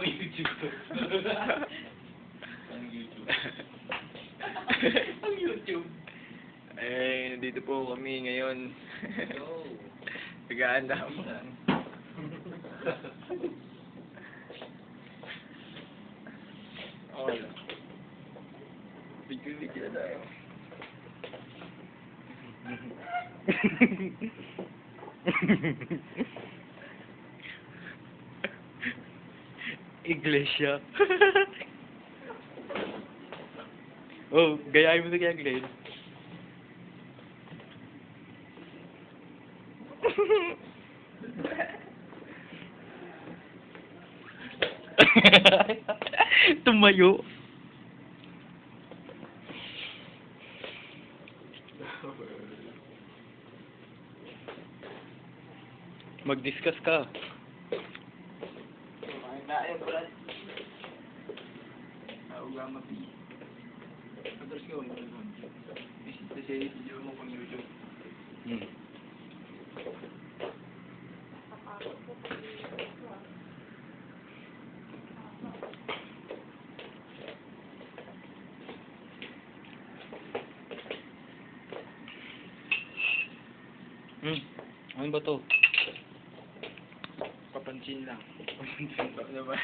Pang YouTube to. Pang YouTube. Eh, dito po kami ngayon. Yo. Nag-aanda mo. Okay. Na tayo. Iglesia. oh, gayahin mo na kaya, Glenn. Tumayo. Mag-discuss ka. Brad. Nauga mapi. Terus ko, Bisita siya yung video mo pang YouTube. Hmm. Hmm. Ano ba to? Papansin lang. ano ba?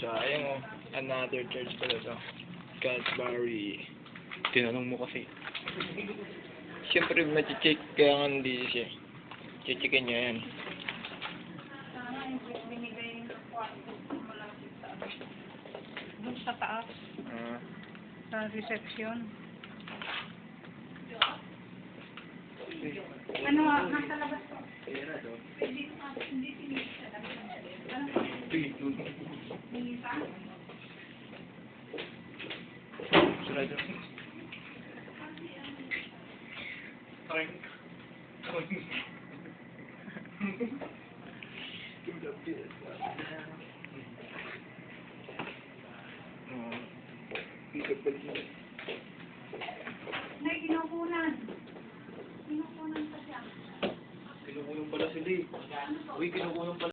Sayang oh. Another church pala to. Calvary. Tinanong mo kasi. Siyempre, machi-check kaya nga hindi siya. Checkin niya yan. Sana yung binigay ng kwarto malapit sa. Doon sa taas, Ah. sa reception. Ano, nasa labas ko. Pera daw. Hindi ko hindi pinili sa labas. Minisa? Sarado. Oink. Oink. Ah. Ikot pa rin. May kinukunan. Kinukulong pala sila eh. Uy, kinukulong pala.